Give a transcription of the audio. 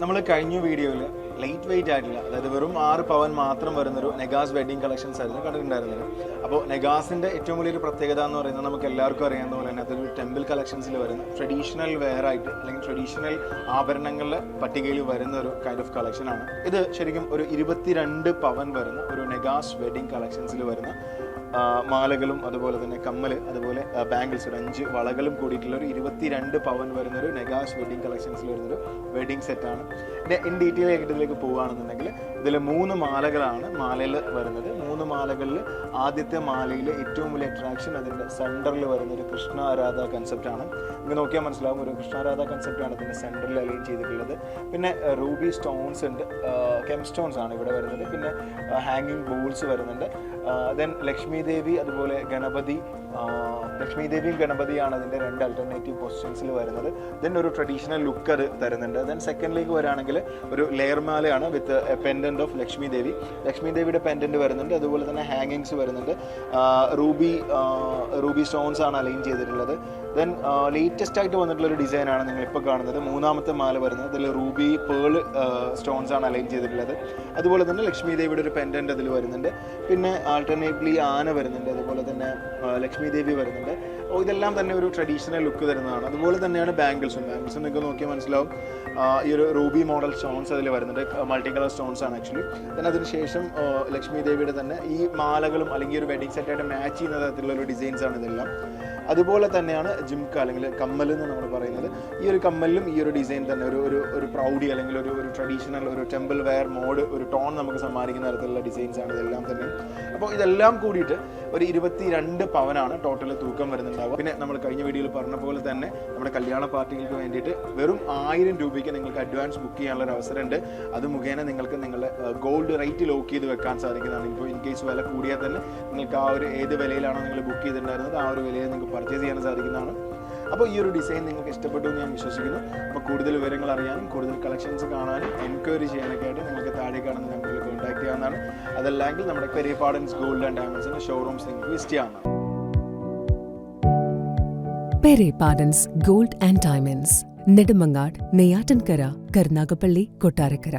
നമ്മൾ കഴിഞ്ഞ വീഡിയോയിൽ ലൈറ്റ് വെയിറ്റ് ആയിട്ടില്ല അതായത് വെറും ആറ് പവൻ മാത്രം വരുന്നൊരു നെഗാസ് വെഡിങ് കളക്ഷൻസ് ആയിരുന്നു കണ്ടിട്ടുണ്ടായിരുന്നത്. അപ്പോൾ നെഗാസിന്റെ ഏറ്റവും വലിയൊരു പ്രത്യേകത എന്ന് പറയുന്നത് നമുക്ക് എല്ലാവർക്കും അറിയാവുന്ന പോലെ തന്നെ അതൊരു ടെമ്പിൾ കളക്ഷൻസിൽ വരുന്ന ട്രഡീഷണൽ വെയർ ആയിട്ട് അല്ലെങ്കിൽ ട്രഡീഷണൽ ആഭരണങ്ങളുടെ പട്ടികയിൽ വരുന്ന ഒരു കൈൻഡ് ഓഫ് കളക്ഷനാണ് ഇത് ശരിക്കും ഒരു ഇരുപത്തിരണ്ട് പവൻ വരുന്ന ഒരു നെഗാസ് വെഡിങ് കളക്ഷൻസിൽ വരുന്ന മാലകളും അതുപോലെ തന്നെ കമ്മൽ അതുപോലെ ബാംഗിൾസ് അഞ്ച് വളകളും കൂടിയിട്ടുള്ള ഒരു ഇരുപത്തിരണ്ട് പവൻ വരുന്ന ഒരു നെഗാസ് വെഡിങ് കളക്ഷൻസിൽ വരുന്നൊരു വെഡിങ് സെറ്റാണ് ഇതിന്റെ ഇൻ ഡീറ്റെയിൽ ആയിട്ട് ഇതിലേക്ക് പോവുകയാണെന്നുണ്ടെങ്കിൽ ഇതിൽ മൂന്ന് മാലകളാണ് മാലയിൽ വരുന്നത്. മൂന്ന് മാലകളിൽ ആദ്യത്തെ മാലയിൽ ഏറ്റവും വലിയ അട്രാക്ഷൻ അതിന്റെ സെന്ററിൽ വരുന്ന ഒരു കൃഷ്ണ രാധ കൺസെപ്റ്റാണ് ഇങ്ങനെ നോക്കിയാൽ മനസ്സിലാവും ഒരു കൃഷ്ണ രാധ കൺസെപ്റ്റാണ് ഇതിന്റെ സെന്ററിൽ അലൈൻ ചെയ്തിട്ടുള്ളത്. പിന്നെ റൂബി സ്റ്റോൺസ് ഉണ്ട്. കെം സ്റ്റോൺസ് ആണ് ഇവിടെ വരുന്നത്. പിന്നെ ഹാങ്ങിങ് ബോൾസ് വരുന്നുണ്ട്. ദെൻ ലക്ഷ്മി ദേവി അതുപോലെ ഗണപതി ലക്ഷ്മി ദേവിയും ഗണപതിയാണ് അതിന്റെ രണ്ട് അൾട്ടർനേറ്റീവ് പൊസിഷൻസിൽ വരുന്നത്. ദെൻ ഒരു ട്രഡീഷണൽ ലുക്ക് അത് തരുന്നുണ്ട്. ദെൻ സെക്കൻഡിലേക്ക് വരാണെങ്കിൽ ഒരു ലെയർമാലയാണ് with a pendant of Lakshmi Devi Lakshmi ദേവിയുടെ പെൻഡന്റ് വരുന്നുണ്ട്. അതുപോലെ തന്നെ ഹാങ്ങിങ്സ് വരുന്നുണ്ട്. റൂബി റൂബി സ്റ്റോൺസ് ആണ് അലൈൻ ചെയ്തിട്ടുള്ളത്. ദെൻ ലേറ്റസ്റ്റ് ആയിട്ട് വന്നിട്ടുള്ള ഒരു ഡിസൈനാണ് നിങ്ങൾ ഇപ്പോൾ കാണുന്നത്. മൂന്നാമത്തെ മാല വരുന്നത്. അതിൽ റൂബി പേൾ സ്റ്റോൺസ് ആണ് അലൈൻ ചെയ്തിട്ടുള്ളത്. അതുപോലെ തന്നെ ലക്ഷ്മി ദേവിയുടെ ഒരു പെൻഡന്റ് അതിൽ വരുന്നുണ്ട്. പിന്നെ ആൾട്ടർനേറ്റ്ലി ആന വരുന്നുണ്ട് അതുപോലെ തന്നെ ലക്ഷ്മി ദേവി വരുന്നുണ്ട്. അപ്പോൾ ഇതെല്ലാം തന്നെ ഒരു ട്രഡീഷണൽ ലുക്ക് തരുന്നതാണ്. അതുപോലെ തന്നെയാണ് ബാംഗിൾസും ബാംഗിൾസും നിങ്ങൾക്ക് നോക്കിയാൽ മനസ്സിലാവും. ഈ ഒരു റൂബി മോഡൽ സ്റ്റോൺസ് അതിൽ വരുന്നുണ്ട്. മൾട്ടി കളർ സ്റ്റോൺസ് ആണ് ആക്ച്വലി ദെൻ അതിനുശേഷം ലക്ഷ്മി ദേവിയുടെ തന്നെ ഈ മാലകളും അല്ലെങ്കിൽ ഒരു വെഡിങ് സെറ്റായിട്ട് മാച്ച് ചെയ്യുന്ന തരത്തിലുള്ള ഒരു ഡിസൈൻസ് ആണ് ഇതെല്ലാം. അതുപോലെ തന്നെയാണ് ജിംക അല്ലെങ്കിൽ കമ്മൽ എന്ന് നമ്മൾ പറയുന്നത്. ഈ ഒരു കമ്മലിലും ഈ ഒരു ഡിസൈൻ തന്നെ ഒരു ഒരു ഒരു പ്രൗഡി അല്ലെങ്കിൽ ഒരു ഒരു ട്രഡീഷണൽ ഒരു ടെമ്പിൾ വെയർ മോഡ് ഒരു ടോൺ നമുക്ക് സമ്മാനിക്കുന്ന തരത്തിലുള്ള ഡിസൈൻസ് ആണ് ഇതെല്ലാം തന്നെ. അപ്പോൾ ഇതെല്ലാം കൂടിയിട്ട് ഒരു ഇരുപത്തി രണ്ട് പവനാണ് ടോട്ടൽ തൂക്കം വരുന്നുണ്ടാവുക. പിന്നെ നമ്മൾ കഴിഞ്ഞ വീഡിയോയിൽ പറഞ്ഞ പോലെ തന്നെ നമ്മുടെ കല്യാണ പാർട്ടികൾക്ക് വേണ്ടിയിട്ട് വെറും ആയിരം രൂപയ്ക്ക് നിങ്ങൾക്ക് അഡ്വാൻസ് ബുക്ക് ചെയ്യാനുള്ള ഒരു അവസരമുണ്ട്. അത് മുഖേന നിങ്ങൾക്ക് നിങ്ങളുടെ ഗോൾഡ് റേറ്റ് ലോക്ക് ചെയ്ത് വെക്കാൻ സാധിക്കുന്നതാണ്. ഇപ്പോൾ ഇൻ കേസ് വില കൂടിയാൽ തന്നെ നിങ്ങൾക്ക് ആ ഒരു ഏത് വിലയിലാണോ നിങ്ങൾ ബുക്ക് ചെയ്തിട്ടുണ്ടായിരുന്നത് ആ ഒരു വിലയിൽ നിങ്ങൾക്ക് പർച്ചേസ് ചെയ്യാൻ സാധിക്കുന്നതാണ്. അപ്പോൾ ഈ ഒരു ഡിസൈൻ നിങ്ങൾക്ക് ഇഷ്ടപ്പെട്ടു എന്ന് ഞാൻ വിശ്വസിക്കുന്നു. അപ്പോൾ കൂടുതൽ വിവരങ്ങൾ അറിയാനും കൂടുതൽ കളക്ഷൻസ് കാണാനും എൻക്വയറി ചെയ്യാനൊക്കെ ആയിട്ട് നിങ്ങൾക്ക് താഴെ കാണുന്ന നമ്പറിൽ കോൺടാക്ട് ചെയ്യാവുന്നതാണ്. അതല്ലെങ്കിൽ നമ്മുടെ പെരിയ പാടൻസ് ഗോൾഡ് ആൻഡ് ഡയമണ്ട്സിന്റെ ഷോറൂംസ് നിങ്ങൾക്ക് വിസിറ്റ് ചെയ്യാവുന്നതാണ്. പെരെ gold and diamonds Nedumangad Neyyattinkara Karunagappally Kottarakkara.